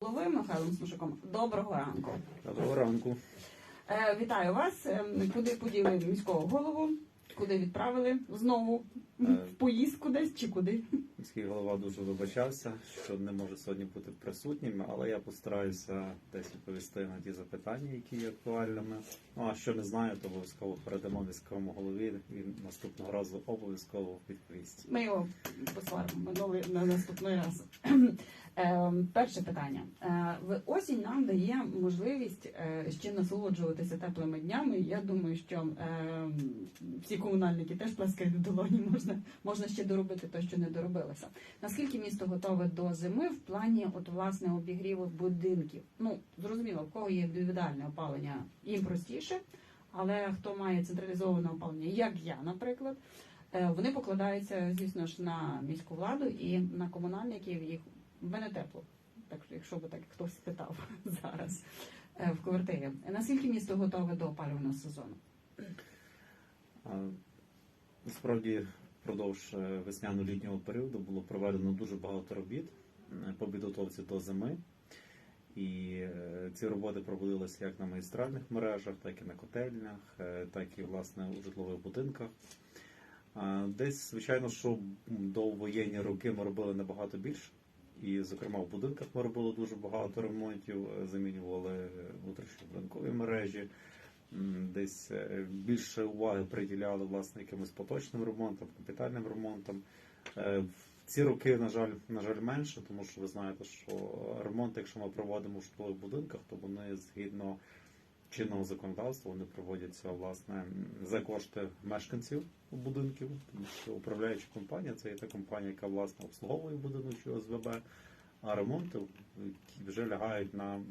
голови Михайлом Смушаком. Доброго ранку. Доброго ранку. Е, вітаю вас. Е, Куди поділи міського голову? Куди відправили знову Е. в поїздку десь чи куди? Міський голова дуже вибачався, що не може сьогодні бути присутнім, але я постараюся десь відповісти на ті запитання, які є актуальними. Ну а що не знаю, то обов'язково передамо міському голові. Він наступного разу обов'язково відповість. Ми його посваримо минулий на наступний раз. Е, перше питання. Е, осінь нам дає можливість е, ще насолоджуватися теплими днями. Я думаю, що всі комунальники теж плескають в долоні. Можна, можна ще доробити те, що не доробилося. Наскільки місто готове до зими в плані от власне обігріву будинків? Ну зрозуміло, в кого є індивідуальне опалення, їм простіше. Але хто має централізоване опалення, як я, наприклад, вони покладаються, звісно ж, на міську владу і на комунальників. Їх в мене тепло. Так що, якщо би так хтось спитав зараз е, в квартирі. Наскільки місто готове до опалювального сезону? Насправді, впродовж е, весняно-літнього періоду було проведено дуже багато робіт е, по підготовці до зими. І ці роботи проводилися як на магістральних мережах, так і на котельнях, так і власне у житлових будинках. Десь, звичайно, що до воєнні роки ми робили набагато більше. І, зокрема, в будинках ми робили дуже багато ремонтів, е, замінювали внутрішньобудинкові мережі. Десь е, більше уваги приділяли власне якимось поточним ремонтам, капітальним ремонтам. Е, ці роки, на жаль, на жаль, менше, тому що ви знаєте, що ремонт, якщо ми проводимо в житлових будинках, то вони згідно чинного законодавства вони проводяться власне за кошти мешканців будинків, тому що управляюча компанія це є та компанія, яка власне обслуговує будинок чи ОСВБ. А ремонти вже лягають на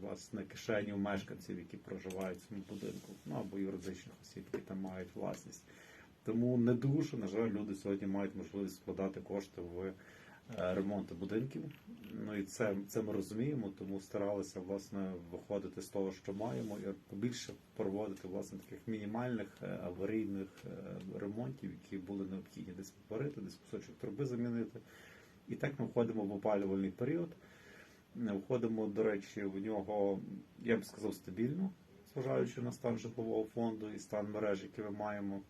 власне кишеню мешканців, які проживають в цьому будинку, ну або юридичних осіб, які там мають власність. Тому не дуже, на жаль, люди сьогодні мають можливість складати кошти в е, ремонти будинків. Ну і це, це ми розуміємо, тому старалися власне виходити з того, що маємо, і побільше проводити власне таких мінімальних е, аварійних е, ремонтів, які були необхідні десь поварити, десь кусочок труби замінити. І так ми входимо в опалювальний період. Входимо, до речі, в нього, я б сказав, стабільно, зважаючи на стан житлового фонду і стан мереж, які ми маємо.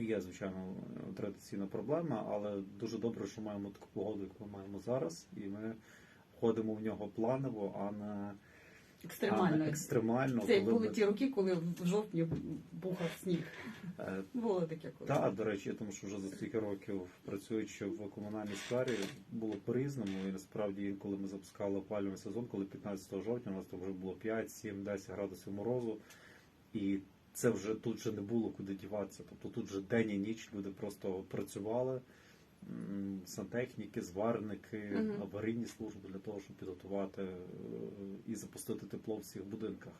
Є, звичайно, традиційна проблема, але дуже добре, що маємо таку погоду, яку ми маємо зараз, і ми входимо в нього планово, а не, а Екстремально. не екстремально. Це коли були ми- ті роки, коли в жовтні бухав сніг. Е, Було таке коли. Так, до речі, тому що вже за стільки років працюючи в комунальній сфері, було по-різному. І насправді, інколи ми запускали опалювальний сезон, коли 15 жовтня у нас там вже було 5, 7, 10 градусів морозу, і це вже тут вже не було куди діватися. Тобто тут вже день і ніч люди просто працювали. Сантехніки, зварники, Мгм. аварійні служби для того, щоб підготувати е, і запустити тепло в всіх будинках.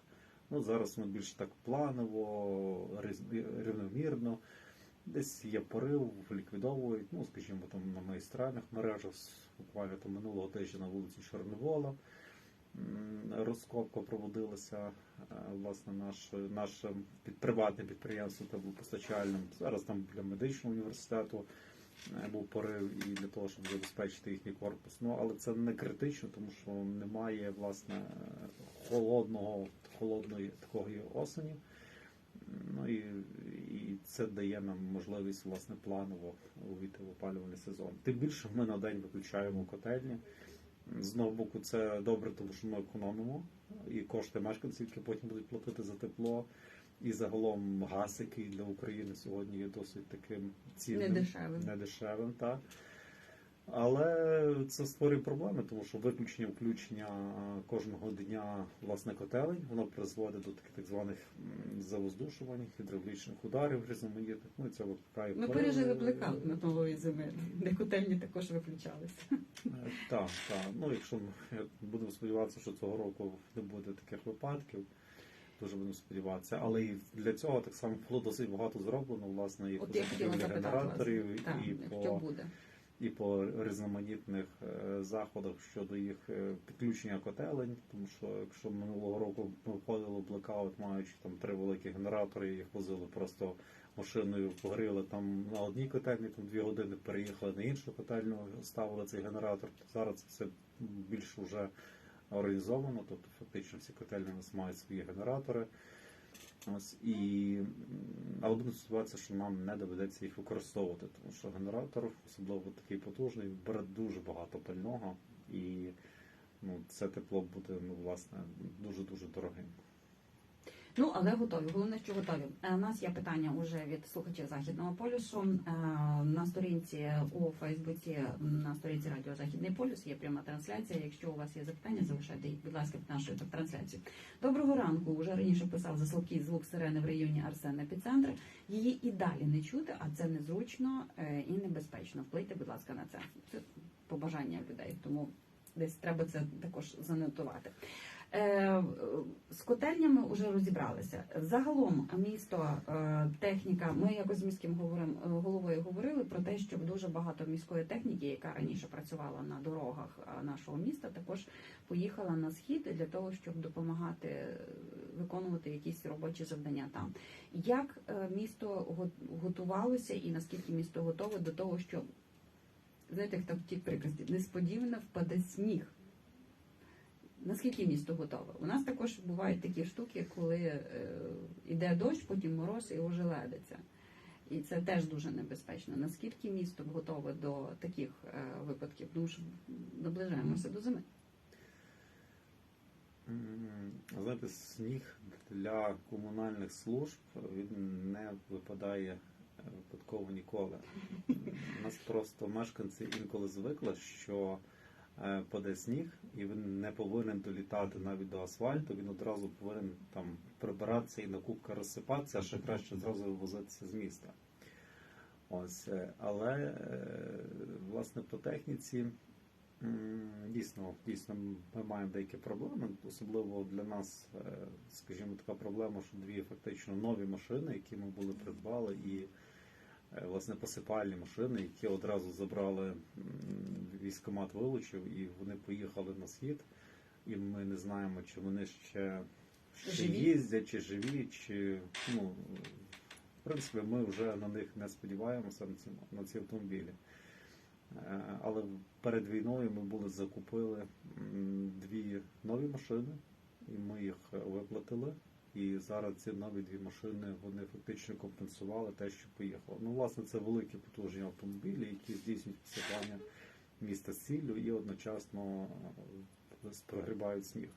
Ну, зараз ми більш так планово, рівномірно. Десь є порив, ліквідовують, ну, скажімо, там на магістральних мережах, буквально там минулого тижня на вулиці Чорновола. Розкопка проводилася, е, власне, наш, наше під, приватне підприємство теплопостачальним. Зараз там для медичного університету е, був порив і для того, щоб забезпечити їхній корпус. Ну, але це не критично, тому що немає власне холодного, холодної такої осені. Ну і, і це дає нам можливість власне планово увійти в опалювальний сезон. Тим більше ми на день виключаємо котельні. З одного боку, це добре, тому що ми економимо і кошти мешканців, які потім будуть платити за тепло. І загалом газ, який для України сьогодні є досить таким цінним, Недешевим. недешевим, так. Але це створює проблеми, тому що виключення включення кожного дня власне котелень, воно призводить до таких так званих завоздушувань, гідравлічних ударів різноманітних. Ну і це викликає Ми впливи. пережили блекаут минулої зими, де котельні також виключалися. Е, Так, так. Ну якщо ми будемо сподіватися, що цього року не буде таких випадків. Дуже будемо сподіватися, але і для цього так само було досить багато зроблено, власне, і по генераторів, і по буде. І по різноманітних е, заходах щодо їх е, підключення котелень, тому що якщо минулого року ми входили блекаут, маючи там три великі генератори, їх возили просто машиною, погріли там на одній котельні, там дві години переїхали на іншу котельню, ставили цей генератор. Зараз це все більш вже організовано, тобто фактично всі котельні у нас мають свої генератори. Ось і але буде ситуація, що нам не доведеться їх використовувати, тому що генератор, особливо такий потужний, бере дуже багато пального, і ну, це тепло буде ну, власне дуже дуже дорогим. Ну, але готові. Головне, що готові. Е, У нас є питання уже від слухачів Західного полюсу. Е, На сторінці у Фейсбуці, на сторінці Радіо Західний полюс є пряма трансляція. Якщо у вас є запитання, залишайте їх, будь ласка, під нашою трансляцією. Доброго ранку. Уже раніше писав за слабкий звук сирени в районі Арсен Епіцентр. Її і далі не чути, а це незручно е, і небезпечно. Вплийте, будь ласка, на це. Це побажання людей, тому десь треба це також занотувати. Е, З котельнями вже розібралися. Загалом місто, е, техніка. Ми якось з міським е, головою говорили про те, що дуже багато міської техніки, яка раніше працювала на дорогах нашого міста, також поїхала на схід для того, щоб допомагати виконувати якісь робочі завдання там. Як місто готувалося і наскільки місто готове до того, що знаєте, як там в тій приказці, несподівано впаде сніг. Наскільки місто готове? У нас також бувають такі штуки, коли е, йде дощ, потім мороз і ожеледиться. І це теж дуже небезпечно. Наскільки місто готове до таких е, випадків? Тому що наближаємося до зими. Знаєте, сніг для комунальних служб він не випадає е, випадково ніколи. У нас просто мешканці інколи звикли, що е, паде сніг, і він не повинен долітати навіть до асфальту, він одразу повинен там прибиратися і на кубка розсипатися, а ще краще зразу вивозитися з міста. Ось, е, але е, власне по техніці Дійсно, дійсно, ми маємо деякі проблеми. Особливо для нас, е, скажімо, така проблема, що дві фактично нові машини, які ми були придбали, і е, власне посипальні машини, які одразу забрали м, військкомат вилучив, і вони поїхали на схід. І ми не знаємо, чи вони ще, ще їздять, чи живі, чи ну в принципі ми вже на них не сподіваємося на ці, на ці автомобілі. Е, Але перед війною ми були закупили дві нові машини, і ми їх е, виплатили. І зараз ці нові дві машини вони фактично компенсували те, що поїхало. Ну, власне, це великі потужні автомобілі, які здійснюють посипання міста з ціллю і одночасно е, прогрібають сніг.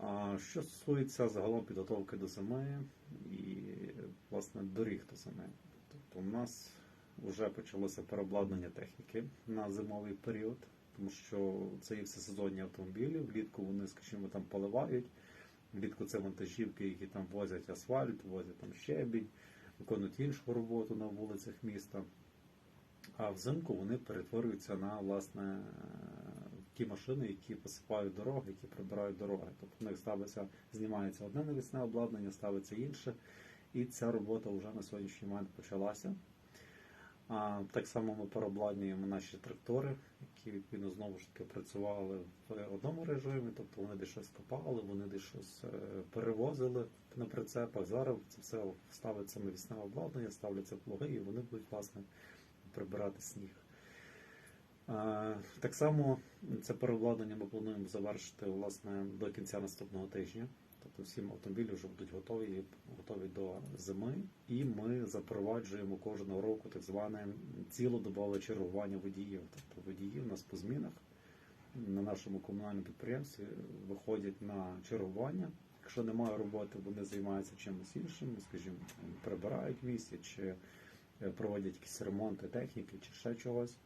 А що стосується загалом підготовки до зими і власне доріг до зими, тобто у нас вже почалося переобладнання техніки на зимовий період, тому що це є всесезонні автомобілі. Влітку вони, скажімо, там поливають. Влітку це вантажівки, які там возять асфальт, возять там щебінь, виконують іншу роботу на вулицях міста. А взимку вони перетворюються на власне ті машини, які посипають дороги, які прибирають дороги. Тобто в них ставиться, знімається одне навісне обладнання, ставиться інше, і ця робота вже на сьогоднішній момент почалася. Так само ми переобладнюємо наші трактори, які відповідно знову ж таки працювали в одному режимі, тобто вони десь щось копали, вони десь щось е, перевозили на прицепах. Зараз це все ставиться навісне обладнання, ставляться плуги, і вони будуть власне прибирати сніг. Так само це переобладнання ми плануємо завершити власне до кінця наступного тижня. Тобто всі автомобілі вже будуть готові, готові до зими, і ми запроваджуємо кожного року так зване цілодобове чергування водіїв. Тобто водії в нас по змінах на нашому комунальному підприємстві виходять на чергування. Якщо немає роботи, вони займаються чимось іншим, скажімо, прибирають в місті чи е, проводять якісь ремонти техніки чи ще чогось.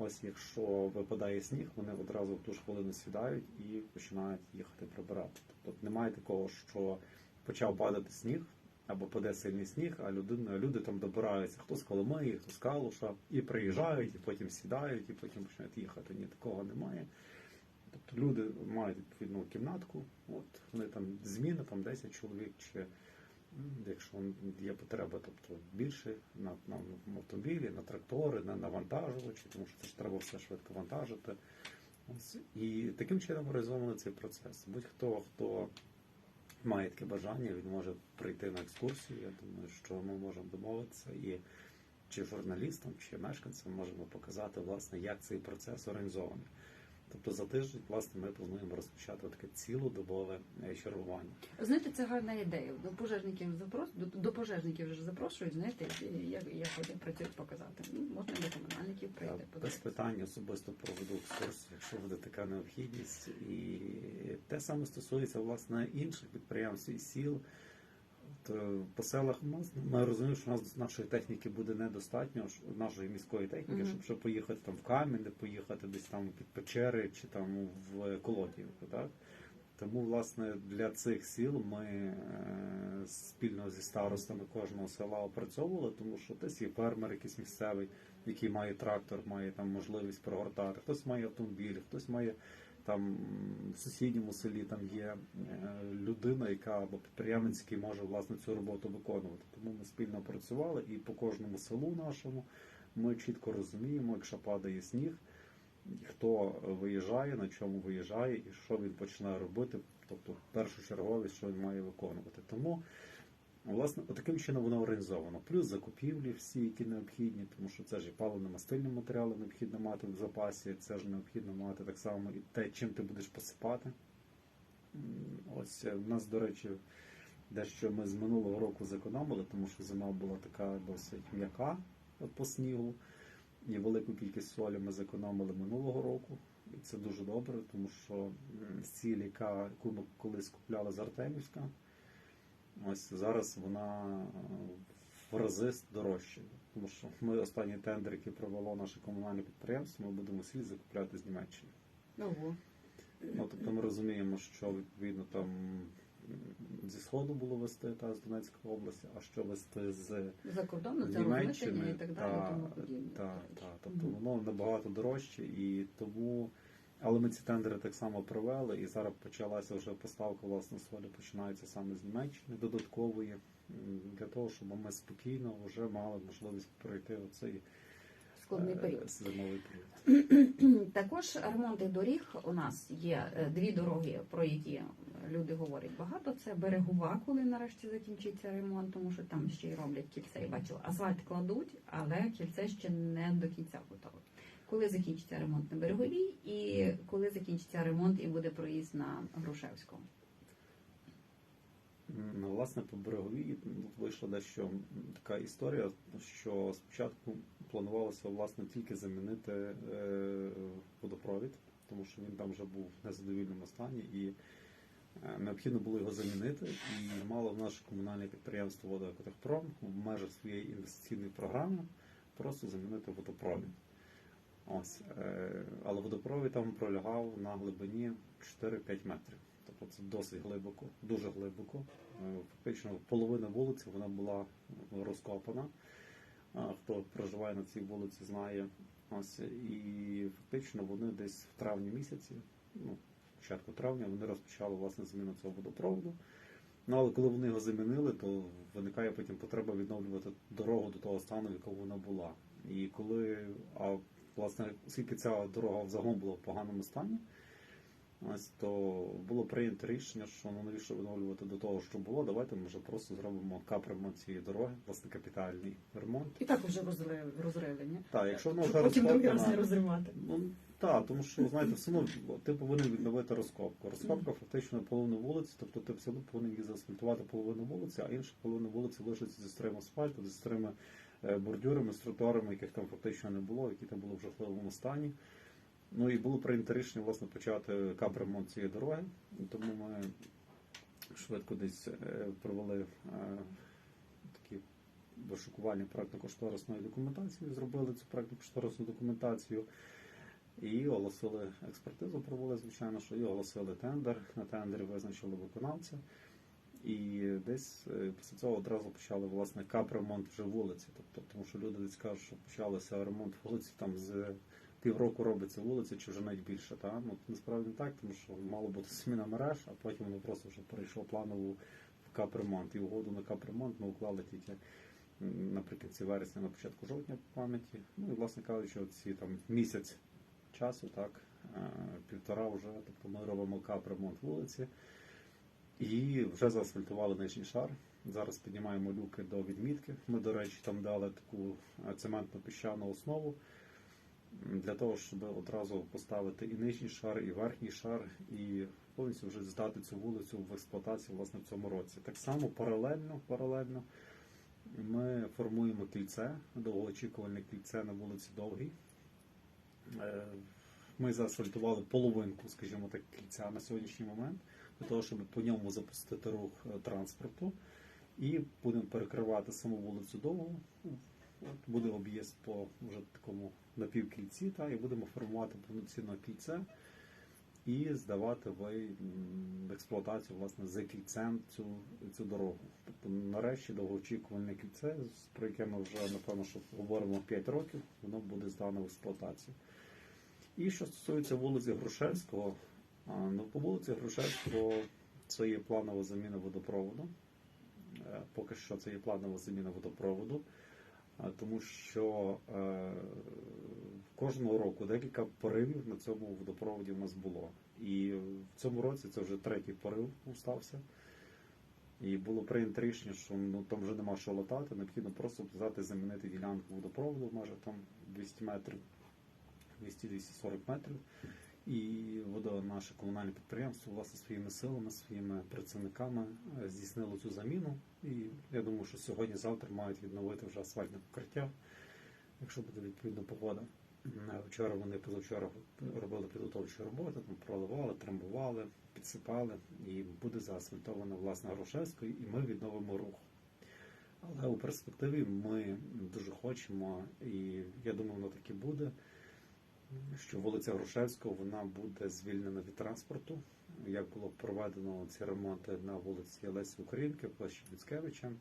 Ось якщо випадає сніг, вони одразу в ту ж хвилину сідають і починають їхати прибирати. Тобто немає такого, що почав падати сніг або паде сильний сніг, а людина, люди там добираються хто з Коломиї, хто з Калуша, і приїжджають, і потім сідають, і потім починають їхати. Ні, такого немає. Тобто люди мають відповідну кімнатку, от вони там зміни, там 10 чоловік, чи якщо є потреба, тобто більше на, на автомобілі, на трактори, на навантажувачі, тому що це ж треба все швидко вантажити. І таким чином реалізовано цей процес. Будь-хто, хто має таке бажання, він може прийти на екскурсію. Я думаю, що ми можемо домовитися і чи журналістам, чи мешканцям можемо показати, власне, як цей процес організований. Тобто за тиждень, власне, ми плануємо розпочати таке цілодобове е, чергування. Знаєте, це гарна ідея. До пожежників запрос до, до пожежників вже запрошують. Знаєте, як, як вони працюють показати. Ну, можна до комунальників прийти. без питань особисто проведу екскурсію, якщо буде така необхідність. І те саме стосується власне інших підприємств і сіл. То по селах нас ми розуміємо, що у нас нашої техніки буде недостатньо, нашої міської техніки, Мгм. щоб, щоб поїхати там в Кам'яне, поїхати десь там під Печери чи там в Колодіївку. Так? Тому, власне, для цих сіл ми е, спільно зі старостами кожного села опрацьовували, тому що десь є фермер якийсь місцевий, який має трактор, має там можливість прогортати, хтось має автомобіль, хтось має там в сусідньому селі там є е, людина, яка або підприємець, який може власне цю роботу виконувати. Тому ми спільно працювали і по кожному селу нашому ми чітко розуміємо, якщо падає сніг, хто виїжджає, на чому виїжджає і що він починає робити, тобто першочерговість, що він має виконувати. Тому Власне, таким чином воно організовано. Плюс закупівлі всі, які необхідні, тому що це ж і паливно-мастильні матеріали необхідно мати в запасі, це ж необхідно мати так само і те, чим ти будеш посипати. Ось е, в нас, до речі, дещо ми з минулого року зекономили, тому що зима була така досить м'яка по снігу. І велику кількість солі ми зекономили минулого року. І це дуже добре, тому що сіль, яку ми колись купляли з Артемівська, Ось зараз вона е, в рази дорожча. Тому що ми останній тендер, який провело наше комунальне підприємство, ми будемо сіль закупляти з Німеччини. Ого. Ну, тобто ми розуміємо, що відповідно там зі Сходу було вести та з Донецької області, а що вести з За кордоном з це Німеччини, і так далі. та, подібне. та, та, тобто Мгм. воно набагато дорожче і тому. Але ми ці тендери так само провели, і зараз почалася вже поставка власне солі починається саме з Німеччини додаткової для того, щоб ми спокійно вже мали можливість пройти оцей Складний е, період. зимовий період. Також ремонти доріг у нас є е, дві дороги, про які люди говорять багато. Це берегова, коли нарешті закінчиться ремонт, тому що там ще й роблять кільце. Я бачила, асфальт кладуть, але кільце ще не до кінця готове. Коли закінчиться ремонт на береговій, і коли закінчиться ремонт і буде проїзд на Грушевському. Ну, власне, по береговій вийшла дещо така історія, що спочатку планувалося власне тільки замінити е, водопровід, тому що він там вже був в незадовільному стані, і е, необхідно було його замінити. І мало в наше комунальне підприємство «Водокатехпром» в межах своєї інвестиційної програми просто замінити водопровід. Ось, е, але водопровід там пролягав на глибині 4-5 метрів. Тобто це досить глибоко, дуже глибоко. Е, Фактично половина вулиці вона була розкопана. Хто проживає на цій вулиці, знає. Ось і фактично вони десь в травні місяці, ну, початку травня, вони розпочали власне заміну цього водопроводу. Ну але коли вони його замінили, то виникає потім потреба відновлювати дорогу до того стану, в якому вона була. І коли, а власне, оскільки ця дорога взагалом була в поганому стані, ось то було прийнято рішення, що ну навіщо відновлювати до того, що було, давайте ми вже просто зробимо капремонт цієї дороги, власне, капітальний ремонт. І так вже розрили, розрили? Так, якщо вона Щоб вже потім другий раз не розривати. Ну так, тому що знаєте, все одно ти повинен відновити розкопку. Розкопка фактично половину вулиці, тобто ти все одно повинен її заасфальтувати половину вулиці, а інша половина вулиці лишиться зі старим асфальтом, зі старими е, бордюрами, з тротуарами, яких там фактично не було, які там були в жахливому стані. Ну і було прийнято рішення власне почати капремонт цієї дороги. Тому ми швидко десь е, провели е, такі вишукування проектно-кошторисної документації, зробили цю проектно-кошторисну документацію. І оголосили експертизу, провели, звичайно, що і оголосили тендер. На тендері визначили виконавця. І десь е, після цього одразу почали власне капремонт вже вулиці. Тобто, тому що люди десь кажуть, що почалося ремонт вулиці там з півроку робиться вулиця, чи вже навіть більше. Та? Ну, насправді не так, тому що мало бути зміна мереж, а потім воно просто вже перейшло планову в капремонт. І угоду на капремонт ми уклали тільки наприкінці вересня, на початку жовтня по пам'яті. Ну і власне кажучи, оці там місяць часу, так, е, півтора вже, тобто ми робимо капремонт вулиці. І вже заасфальтували нижній шар. Зараз піднімаємо люки до відмітки. Ми, до речі, там дали таку е, цементно піщану основу. для того, щоб одразу поставити і нижній шар, і верхній шар, і повністю вже здати цю вулицю в експлуатацію власне в цьому році. Так само паралельно, паралельно ми формуємо кільце, довгоочікувальне кільце на вулиці Довгій. Е, Ми заасфальтували половинку, скажімо так, кільця на сьогоднішній момент, для того, щоб по ньому запустити рух е, транспорту. І будемо перекривати саму вулицю Довгу. От Буде об'їзд по вже такому напівкільці, та, і будемо формувати повноцінне кільце і здавати в експлуатацію власне за кільцем цю, цю дорогу. Тобто нарешті довгоочікувальне кільце, про яке ми вже напевно що говоримо 5 років, воно буде здано в експлуатацію. І що стосується вулиці Грушевського, ну по вулиці Грушевського це є планова заміна водопроводу. Е, Поки що це є планова заміна водопроводу, тому що е, кожного року декілька поривів на цьому водопроводі в нас було. І в цьому році це вже третій порив стався. І було прийнято рішення, що ну там вже нема що латати, необхідно просто взяти замінити ділянку водопроводу межах там 200 метрів, 200-240 метрів. І водо наше комунальне підприємство власне своїми силами, своїми працівниками е, здійснило цю заміну. І я думаю, що сьогодні-завтра мають відновити вже асфальтне покриття, якщо буде відповідна погода. Е, Вчора вони позавчора робили підготовчі роботи, там проливали, трамбували, підсипали, і буде заасфальтовано власне Грушевською, і ми відновимо рух. Але у перспективі ми дуже хочемо, і я думаю, воно так і буде, що вулиця Грушевського вона буде звільнена від транспорту. Як було проведено ці ремонти на вулиці Лесі Українки, площі Міцкевича.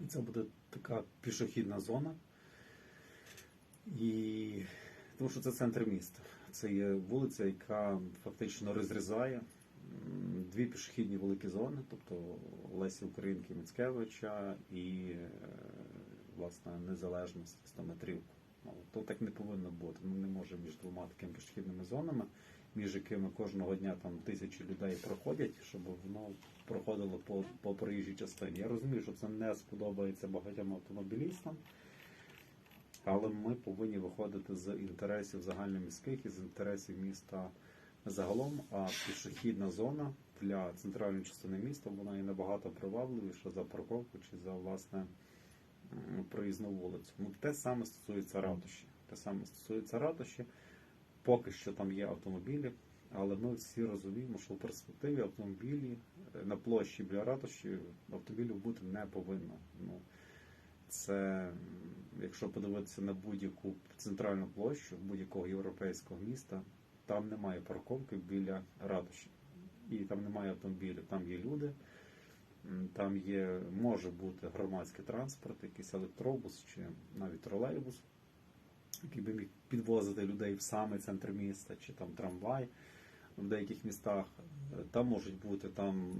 І це буде така пішохідна зона. І тому що це центр міста. Це є вулиця, яка фактично розрізає дві пішохідні великі зони, тобто Лесі Українки Міцкевича і е, власне незалежність 100 метрів. Ну, то так не повинно бути. Ми не можемо між двома такими пішохідними зонами, між якими кожного дня там тисячі людей проходять, щоб воно проходило по, по проїжджій частині. Я розумію, що це не сподобається багатьом автомобілістам. Але ми повинні виходити з інтересів загальноміських і з інтересів міста загалом. А пішохідна зона для центральної частини міста вона є набагато привабливіша за парковку чи за власне проїзну вулицю. Ну те саме стосується ратуші. Те саме стосується ратуші. Поки що там є автомобілі, але ми всі розуміємо, що в перспективі автомобілі е, на площі біля ратуші автомобілів бути не повинно. Ну, це, якщо подивитися на будь-яку центральну площу будь-якого європейського міста, там немає парковки біля ратуші. І там немає автомобілів, там є люди, там є, може бути громадський транспорт, якийсь електробус чи навіть тролейбус, який би міг підвозити людей в самий центр міста, чи там трамвай в деяких містах. Е, Там можуть бути там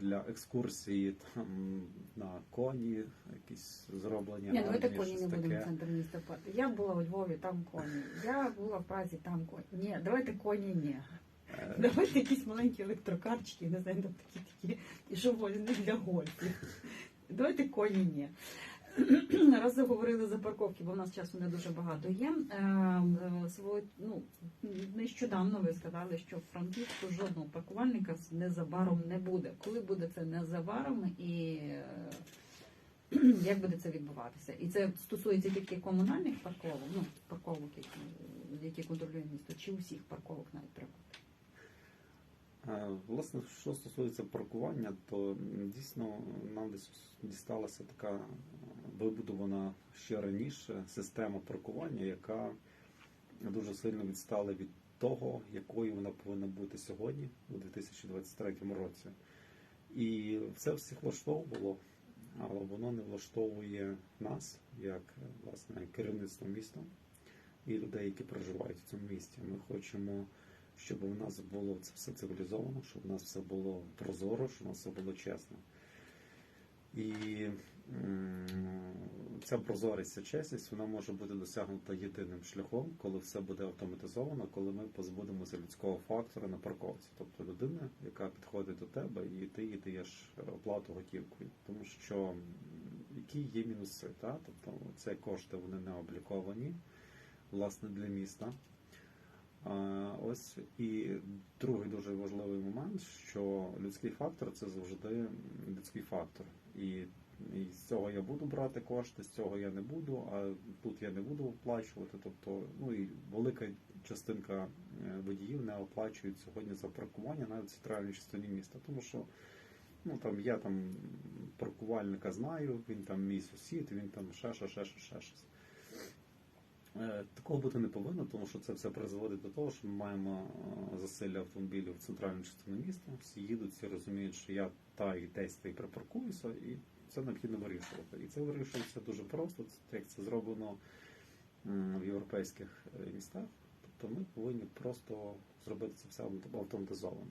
для екскурсії там на коні, якісь зроблені. Ні, ну ви коні не будемо в центр міста. Я була у Львові, там коні. Я була в Празі, там коні. Ні, давайте коні ні. Давайте якісь маленькі електрокарчики, не знаю, такі такі, і що вони для гольфів. Давайте коні ні. Раз заговорили за парковки, бо в нас часу не дуже багато є. Е, е, ну, нещодавно ви сказали, що в Франківську жодного паркувальника незабаром не буде. Коли буде це незабаром і е, як буде це відбуватися? І це стосується тільки комунальних парковок, ну парковок, які контролює місто, чи усіх парковок навіть приватних? Е, Власне, що стосується паркування, то дійсно нам десь дісталася така е, вибудована ще раніше система паркування, яка дуже сильно відстала від того, якою вона повинна бути сьогодні, у 2023 році. І це всіх влаштовувало, але воно не влаштовує нас, як власне керівництво міста і людей, які проживають в цьому місті. Ми хочемо щоб у нас було це все цивілізовано, щоб у нас все було прозоро, щоб у нас все було чесно. І ця прозорість, ця чесність, вона може бути досягнута єдиним шляхом, коли все буде автоматизовано, коли ми позбудемося людського фактора на парковці. Тобто людина, яка підходить до тебе, і ти їй даєш оплату готівкою. Тому що які є мінуси, та? тобто це кошти вони не обліковані власне для міста. Ось і другий дуже важливий момент, що людський фактор це завжди людський фактор. І, і з цього я буду брати кошти, з цього я не буду, а тут я не буду оплачувати. Тобто, ну і велика частинка е, водіїв не оплачують сьогодні за паркування навіть в центральній частині міста, тому що ну там я там паркувальника знаю, він там мій сусід, він там ще, ще, ще, ще, ще. Е, Такого бути не повинно, тому що це все призводить до того, що ми маємо е, засилля автомобілів в центральну частину міста. Всі їдуть, всі розуміють, що я та і десь та й припаркуюся, і це необхідно вирішувати. І це вирішується дуже просто, це- як це зроблено в європейських е, містах. Тобто ми повинні просто зробити це все автоматизовано.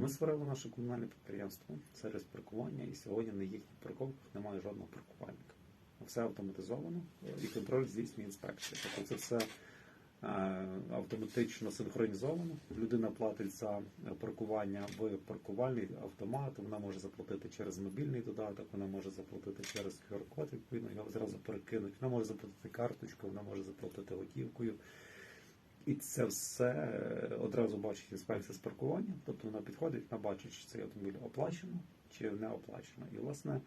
Ми створили наше комунальне підприємство сервіс паркування, і сьогодні на їхніх парковках немає жодного паркувальника. Все автоматизовано і контроль здійснює інспекція. Тобто це все е, автоматично синхронізовано. Людина платить за паркування в паркувальний автомат. Вона може заплатити через мобільний додаток, вона може заплатити через QR-код, відповідно його зразу перекинуть. Вона може заплатити карточкою, вона може заплатити готівкою. І це все е, одразу бачить інспекція з паркування. Тобто вона підходить, вона бачить, чи цей автомобіль оплачено чи не оплачено. І власне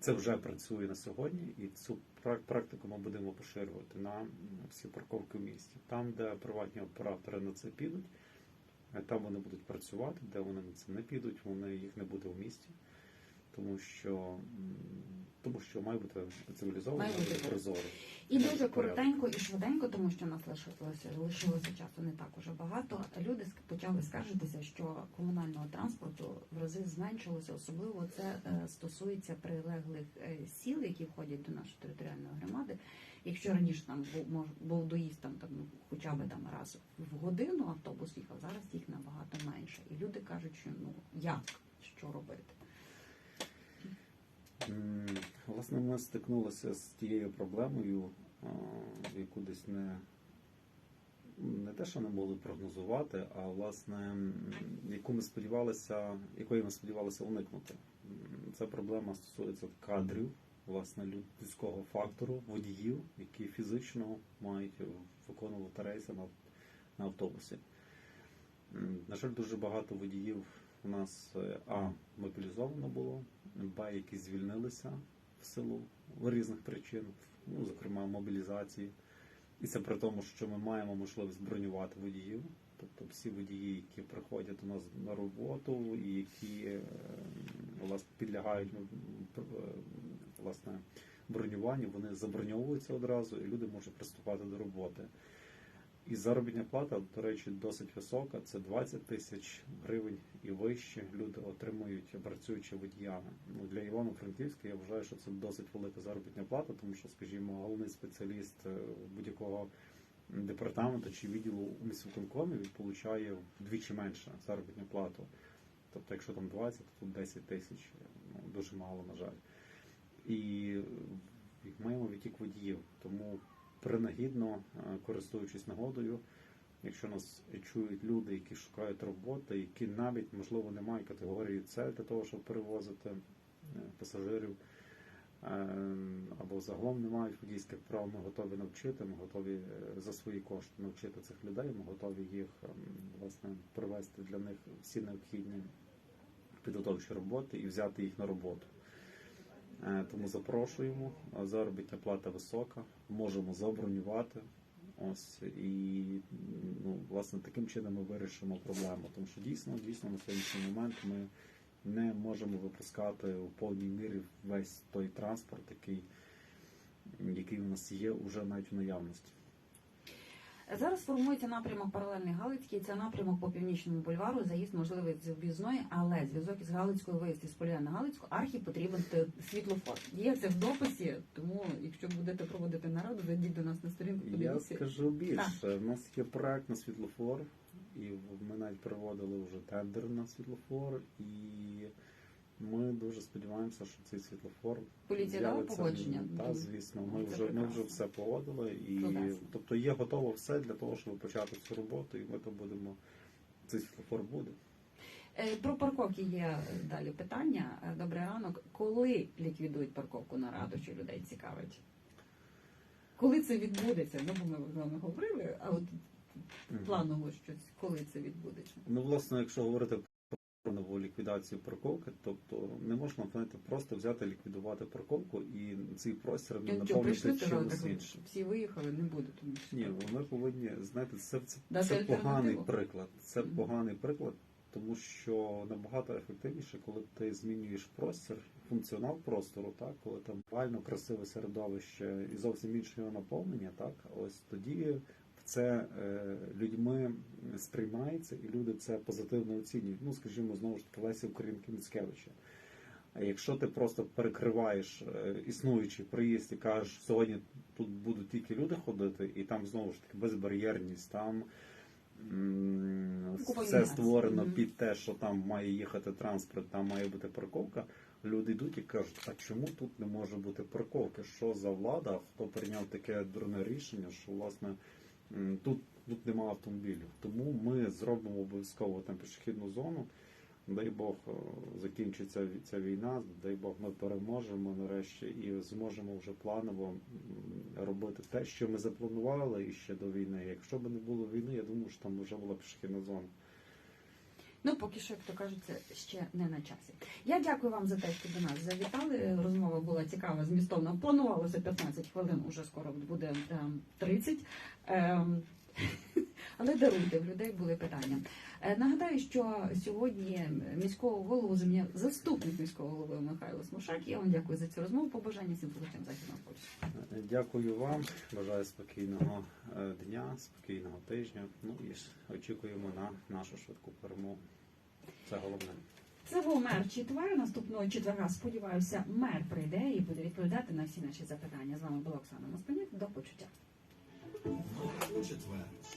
це вже працює на сьогодні, і цю прак- практику ми будемо поширювати на всі парковки в місті. Там, де приватні оператори на це підуть, е, там вони будуть працювати, де вони на це не підуть, вони їх не буде в місті. Тому що, тому що має бути цивілізовано, Має бути прозоро. І дуже коротенько і швиденько, тому що нас лишилося лишилося часу не так уже багато. Люди почали скаржитися, що комунального транспорту в рази зменшилося. Особливо це е, стосується прилеглих е, сіл, які входять до нашої територіальної громади. Якщо раніше там був мож, був доїзд там, там ну, хоча б там раз в годину автобус їхав, зараз їх набагато менше. І люди кажуть, що ну як що робити. М, Власне, ми стикнулися з тією проблемою, яку десь не, не те, що не могли прогнозувати, а власне, яку ми сподівалися, якої ми сподівалися уникнути. Ця проблема стосується кадрів, власне, людського фактору, водіїв, які фізично мають виконувати рейси на, на автобусі. На жаль, дуже багато водіїв у нас е, а мобілізовано було, б, які звільнилися в силу різних причин, ну, зокрема мобілізації. І це при тому, що ми маємо можливість бронювати водіїв. Тобто всі водії, які приходять до нас на роботу і які е, власне підлягають ну, е, власне бронюванню, вони заброньовуються одразу, і люди можуть приступати до роботи. І заробітна плата, до речі, досить висока. Це 20 тисяч гривень і вище люди отримують, працюючи водіями. Ну для Івано-Франківська я вважаю, що це досить велика заробітна плата, тому що, скажімо, головний спеціаліст е, будь-якого департаменту чи відділу у міськвиконкомі він получає вдвічі менше заробітну плату. Тобто, якщо там 20, то тут 10 тисяч, ну дуже мало, на жаль. І е, маємо відтік водіїв, тому принагідно, е, користуючись нагодою, якщо нас чують люди, які шукають роботи, які навіть можливо не мають категорії С для того, щоб перевозити е, пасажирів, е, або загалом не мають водійських прав, ми готові навчити, ми готові е, за свої кошти навчити цих людей, ми готові їх ем, власне провести для них всі необхідні підготовчі роботи і взяти їх на роботу. Е, Тому запрошуємо. Заробітна плата висока, можемо забронювати. Ось і ну, власне таким чином ми вирішимо проблему. Тому що дійсно, дійсно на сьогоднішній момент ми не можемо випускати у повній мірі весь той транспорт, який, який у нас є уже навіть у наявності. Зараз формується напрямок паралельний Галицький. Це напрямок по північному бульвару. Заїзд можливий з об'їзної, але зв'язок із Галицькою виїзд із Полія на Галицьку архі потрібен світлофор. Є це в дописі, тому якщо будете проводити нараду, зайдіть до нас на сторінку. Я скажу більше. У нас є проект на світлофор, і ми навіть проводили вже тендер на світлофор, і ми дуже сподіваємося, що цей світлофор Поліція дала з'явиться. погодження? Та, звісно, ми Це вже ми вже все погодили, і Чудесно. тобто є готово все для того, щоб почати цю роботу, і ми то будемо. Цей світлофор буде. Е, Про парковки є далі питання. Е, Добрий ранок. Коли ліквідують парковку на раду, що людей цікавить? коли це відбудеться? Ну, бо ми з вами говорили, а от планово щось, коли це відбудеться? Ну, власне, якщо говорити про нову ліквідацію парковки, тобто не можна знаєте, просто взяти ліквідувати парковку і цей простір не наповнити чимось іншим. всі виїхали, не буде тому що. Ні, ми повинні знаєте, це, це, Дати це поганий приклад. Це Мгм. поганий приклад, тому що набагато ефективніше, коли ти змінюєш простір, функціонал простору, так, коли там реально красиве середовище і зовсім інше його наповнення, так, ось тоді це е, людьми сприймається, і люди це позитивно оцінюють. Ну, скажімо, знову ж таки, Лесі Українки Міцкевича. А якщо ти просто перекриваєш е, існуючий приїзд і кажеш, сьогодні тут будуть тільки люди ходити, і там знову ж таки безбар'єрність, там все створено під те, що там має їхати транспорт, там має бути парковка. Люди йдуть і кажуть, а чому тут не може бути парковки? Що за влада? Хто прийняв таке дурне рішення, що власне тут, тут немає автомобілів. Тому ми зробимо обов'язково там пішохідну зону. Дай Бог е, закінчиться ця війна, дай Бог ми переможемо нарешті і зможемо вже планово робити те, що ми запланували і ще до війни. Якщо б не було війни, я думаю, що там вже була пішохідна зона. Ну, поки що, як то кажуть, це ще не на часі. Я дякую вам за те, що до нас завітали. Розмова була цікава, змістовна. Планувалося 15 хвилин, уже скоро буде ем, 30. Але даруйте, в людей були питання. Е, Нагадаю, що сьогодні міського голову заміняв заступник міського голови Михайло Смушак. Я вам дякую за цю розмову. Побажання всім слухачам західного полісу. Е, Дякую вам, бажаю спокійного е, дня, спокійного тижня. Ну і ж очікуємо на нашу швидку перемогу. Це головне. Це був мер Чітвер. Наступного четверга, сподіваюся, мер прийде і буде відповідати на всі наші запитання. З вами була Оксана Москаляк. До почуття. 我们都是团员。